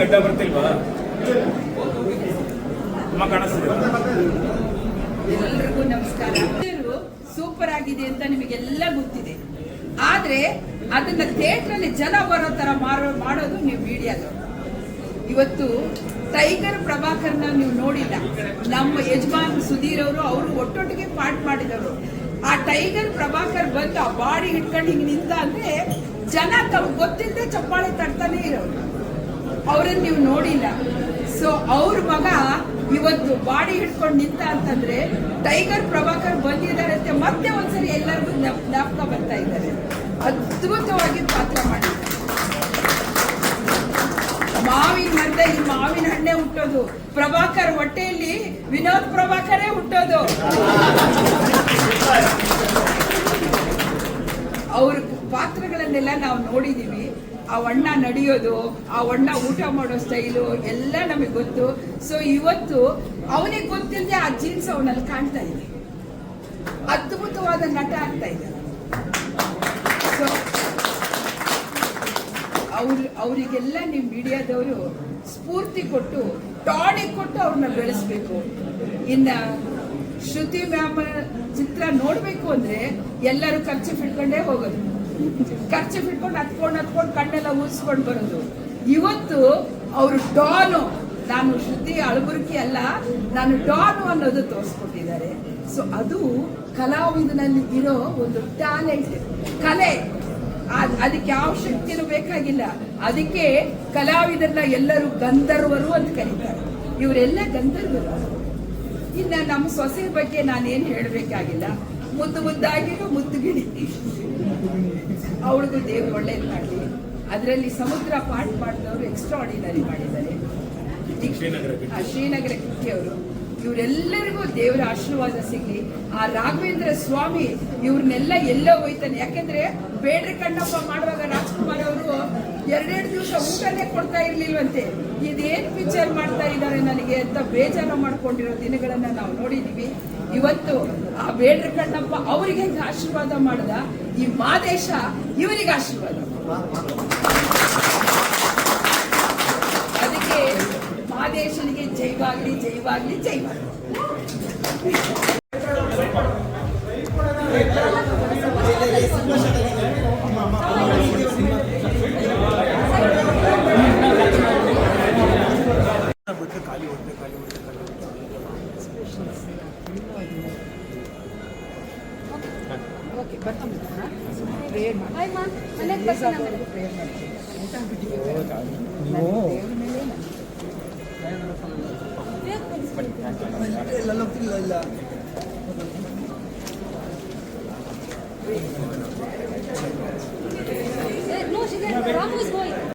ಗಡ್ಡ ಬರ್ತಿಲ್ವಾ? ನಮ್ಮ ಕಾಣಿಸ್ತಿದೆ. ಎಲ್ರಿಗೂ ನಮಸ್ಕಾರ. ಸೂಪರ್ ಆಗಿದೆ ಅಂತ ನಿಮಗೆಲ್ಲ ಗೊತ್ತಿದೆ. ಆದ್ರೆ ಅದನ್ನ ಥಿಯೇಟರ್ ಅಲ್ಲಿ ಜನ ಬರೋ ತರ ಮಾಡೋದು ನೀವು ಮೀಡಿಯಾದ. ಇವತ್ತು ಟೈಗರ್ ಪ್ರಭಾಕರ್ನ ನೀವು ನೋಡಿಲ್ಲ. ನಮ್ಮ ಯಜಮಾನ್ ಸುಧೀರ್ ಅವರು ಅವರು ಒಟ್ಟೊಟ್ಟಿಗೆ ಪಾಟ್ ಮಾಡಿದವರು. ಆ ಟೈಗರ್ ಪ್ರಭಾಕರ್ ಬಂದು ಆ ಬಾಡಿ ಹಿಡ್ಕೊಂಡು ಹಿಂಗೆ ನಿಂತ ಅಂದ್ರೆ ಜನ ತಮ್ಗೆ ಗೊತ್ತಿಲ್ಲದೆ ಚಪ್ಪಾಳೆ ತಡ್ತಾನೆ ಇರೋರು. ಅವ್ರನ್ನ ನೀವು ನೋಡಿಲ್ಲ. ಸೊ ಅವ್ರ ಮಗ ಇವತ್ತು ಬಾಡಿ ಹಿಡ್ಕೊಂಡು ನಿಂತ ಅಂತಂದ್ರೆ ಟೈಗರ್ ಪ್ರಭಾಕರ್ ಬಂದಿದ್ದಾರೆ ಅಂತ ಮತ್ತೆ ಒಂದ್ಸರಿ ಎಲ್ಲರಿಗೂ ಜ್ಞಾಪ್- ಜ್ಞಾಪಕ ಬರ್ತಾ ಇದ್ದಾರೆ. ಅದ್ಭುತವಾಗಿ ಪಾತ್ರ ಮಾಡಿದ್ದಾರೆ. ಮಾವಿನ ಈ ಮಾವಿನ ಹಣ್ಣೆ ಹುಟ್ಟೋದು. ಪ್ರಭಾಕರ್ ಹೊಟ್ಟೆಯಲ್ಲಿ ವಿನೋದ್ ಪ್ರಭಾಕರೇ ಹುಟ್ಟೋದು. ಅವ್ರ ಪಾತ್ರಗಳನ್ನೆಲ್ಲ ನಾವು ನೋಡಿದೀವಿ. ಆ ಅಣ್ಣ ನಡೆಯೋದು, ಆ ಅಣ್ಣ ಊಟ ಮಾಡೋ ಸ್ಟೈಲು ಎಲ್ಲ ನಮಗೆ ಗೊತ್ತು. ಸೊ ಇವತ್ತು ಅವನಿಗೆ ಗೊತ್ತಿಲ್ಲದೆ ಆ ಜೀನ್ಸ್ ಅವನಲ್ಲಿ ಕಾಣ್ತಾ ಇದೆ. ಅದ್ಭುತವಾದ ನಟ ಆಗ್ತಾ ಇದೆ ಸೊ ಅವ್ರು, ಅವರಿಗೆಲ್ಲ ನೀವು ಮೀಡಿಯಾದವರು ಸ್ಫೂರ್ತಿ ಕೊಟ್ಟು ಟಾನಿಕ್ ಕೊಟ್ಟು ಅವ್ರನ್ನ ಬೆಳೆಸ್ಬೇಕು. ಇನ್ನ ಶ್ರುತಿ ಮ್ಯಾಮ್ ಚಿತ್ರ ನೋಡಬೇಕು ಅಂದ್ರೆ ಎಲ್ಲರೂ ಖರ್ಚು ಬಿಡ್ಕೊಂಡೇ ಹೋಗೋದು. ಖರ್ಚು ಬಿಟ್ಕೊಂಡು ಹತ್ಕೊಂಡು ಹತ್ಕೊಂಡು ಕಣ್ಣೆಲ್ಲ ಉಳಿಸ್ಕೊಂಡು ಬರೋದು. ಇವತ್ತು ಅವರು ಡಾನು. ನಾನು ಶುದ್ಧಿ ಅಳಬುರ್ಕಿ ಅಲ್ಲ, ನಾನು ಡಾನು ಅನ್ನೋದು ತೋರಿಸ್ಕೊಟ್ಟಿದ್ದಾರೆ. ಸೊ ಅದು ಕಲಾವಿದನಲ್ಲಿ ಇರೋ ಒಂದು ಟ್ಯಾಲೆಂಟ್ ಕಲೆ. ಅದ್- ಅದಕ್ಕೆ ಯಾವ ಶಕ್ತಿನೂ ಬೇಕಾಗಿಲ್ಲ. ಅದಕ್ಕೆ ಕಲಾವಿದರನ್ನ ಎಲ್ಲರೂ ಗಂಧರ್ವರು ಅಂತ ಕರೀತಾರೆ. ಇವರೆಲ್ಲ ಗಂಧರ್ವರು. ಇನ್ನು ನಮ್ಮ ಸೊಸೆ ಬಗ್ಗೆ ನಾನೇನು ಹೇಳಬೇಕಾಗಿಲ್ಲ. ಮುದ್ದು ಮುದ್ದಾಗಿರೋ ಮುದ್ದು ಗಿಡಿ ಅವಳಿಗೂ ದೇವ್ರು ಒಳ್ಳೇದು ಮಾಡಲಿ. ಅದರಲ್ಲಿ ಸಮುದ್ರ ಪಾಠ ಮಾಡಿದವರು ಎಕ್ಸ್ಟ್ರಾಡಿನರಿ ಮಾಡಿದ್ದಾರೆ. ಆ, ಶ್ರೀನಗರ ಕಿಕ್ಕಿಯವರು ಇವರೆಲ್ಲರಿಗೂ ದೇವರ ಆಶೀರ್ವಾದ ಸಿಗ್ಲಿ. ಆ ರಾಘವೇಂದ್ರ ಸ್ವಾಮಿ ಇವ್ರನ್ನೆಲ್ಲ ಎಲ್ಲ ಹೋಯ್ತಾನೆ. ಯಾಕೆಂದ್ರೆ ಬೇಡ್ರಿ ಕಣ್ಣಪ್ಪ ಮಾಡುವಾಗ ರಾಜ್ಕುಮಾರ್ ಅವರು ಎರಡೆರಡು ದಿವಸ ಊಟನೇ ಕೊಡ್ತಾ ಇರ್ಲಿಲ್ವಂತೆ. ಇದೇನ್ ಪಿಕ್ಚರ್ ಮಾಡ್ತಾ ಇದ್ದಾರೆ ನನಗೆ ಅಂತ ಬೇಜಾರು ಮಾಡ್ಕೊಂಡಿರೋ ದಿನಗಳನ್ನ ನಾವು ನೋಡಿದೀವಿ. ಇವತ್ತು ಆ ಬೇಡ್ರ ಕಣ್ಣಪ್ಪ ಅವರಿಗೆ ಆಶೀರ್ವಾದ ಮಾಡ್ದ? ಈ ಮಾದೇಶ ಇವರಿಗೆ ಆಶೀರ್ವಾದ ಅದಕ್ಕೆ ಮಾದೇಶನಿಗೆ ಜೈವಾಗ್ಲಿ ಜೈವಾಗ್ಲಿ ಜೈವಾಗ್ಲಿ ಬಿಟ್ಟು ಖಾಲಿ ಹೊಟ್ಟೆ ಖಾಲಿ ಹೊಟ್ಟೆ ಖಾಲಿ ಓಕೆ ಬರ್ಕೊಂಡ್ಬಿಡೋಣ ಪ್ರೇಯರ್ ಮಾಡಿ ಮನೆಗೆ ಬರ್ತೀನಿ ಆಮೇಲೆ. ಪ್ರೇಯರ್ ಮಾಡ್ತೀನಿ ಇಲ್ಲ